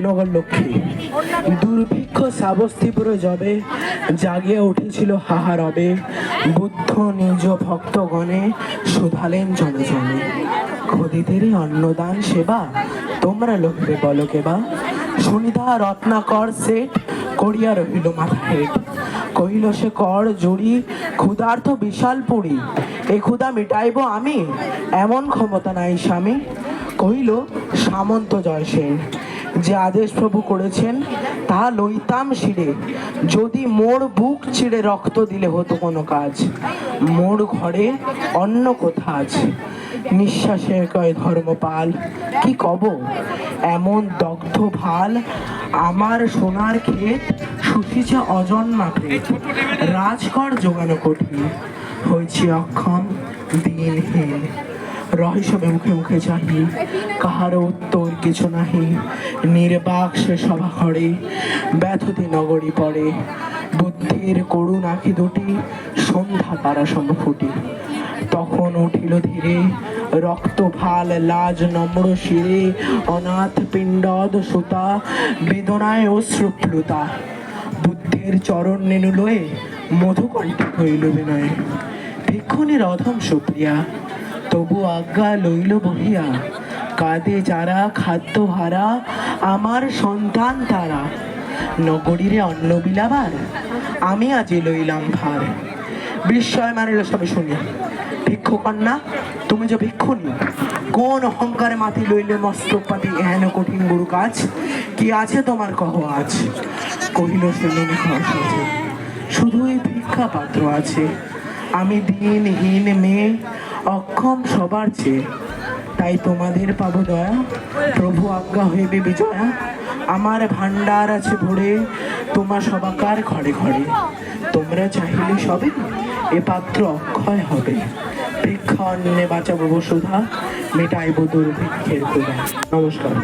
নগর লক্ষ্মী। দুর্ভিক্ষ সাবস্তিপুরে যবে জাগিয়ে উঠেছিল হাহারবে। বুদ্ধ নিজ ভক্তগণে শুধালেন জনজনে। জনে খদিদেরই অন্নদান সেবা, তোমরা লোকবে বলো কেবা। সুনিধা রত্নাকর সেট করিয়া রহিল মাথা হেট। কহিল, সে কর জুড়ি ক্ষুধার্থ বিশাল পুরী। এ ক্ষুধা মিটাইব আমি, এমন ক্ষমতা নাই স্বামী। কহিল, সামন্ত জয়সেন যে আদেশ প্রভু করেছেন তা লইতাম শিরে। যদি মোর বুক চিড়ে রক্ত দিলে হতো কোনো কাজ, মোর ঘরে অন্য কোথা আছে? নিঃশ্বাসে কয় ধর্মপাল, কি কব? এমন দগ্ধ ভালো, আমার সোনার ক্ষেত শুষিছে অজন্মা প্রেত। রাজকর জোগানো কঠিন হয়েছি অক্ষম, দিনহীন। রহস্যমে মুখে মুখে চাহি কাহার উত্তর কিছু নাহি। নির্বাক সে সভা ঘরে, ব্যথতি নগরী পড়ে। বুদ্ধির করুণ আখি দুটি, সন্ধ্যা তারা সমফুটি। তখন উঠিল ধীরে, রক্ত ভালো, লাজ নম্র শিরে, অনাথ পিণ্ডদ সুতা, বেদনায় অশ্রুপ্লুতা। বুদ্ধের চরণ নেনু লয়ে মধুকণ্ঠে হইল বিনয়, ভিক্ষুণীর অধম সুপ্রিয়া তবু আজ্ঞা লইল বহিয়া, কাঁদে যারা খাদ্য হারা, আমার সন্তান তারা। নগরীরে অন্ন বিলাবার, আমি আজি লইলাম ভার। বিস্ময় মানিল সবে শুনি ভিক্ষু কন্যা, তুমি যে ভিক্ষুনি কোন অহংকারে মাথি লইলে মস্তক পাতি এহেন কঠিন গুরু কাজ? কি আছে তোমার কহ আজ? কহিল মনে শুধুই ভিক্ষা পাত্র আছে। আমি দিনহীন মেয়ে অক্ষম সবার চেয়ে। তাই তোমাদের পাবো দয়া। প্রভু আজ্ঞা হইবে বিজয়া। আমার ভান্ডার আছে ভরে তোমার সবাকার ঘরে ঘরে। তোমরা চাহিলে সবে এ পাত্র অক্ষয় হবে। ভিক্ষা অন্যে বাঁচাবো বসুধা, মেটাইব দুর্ভিক্ষের ক্ষুধা নমস্কার।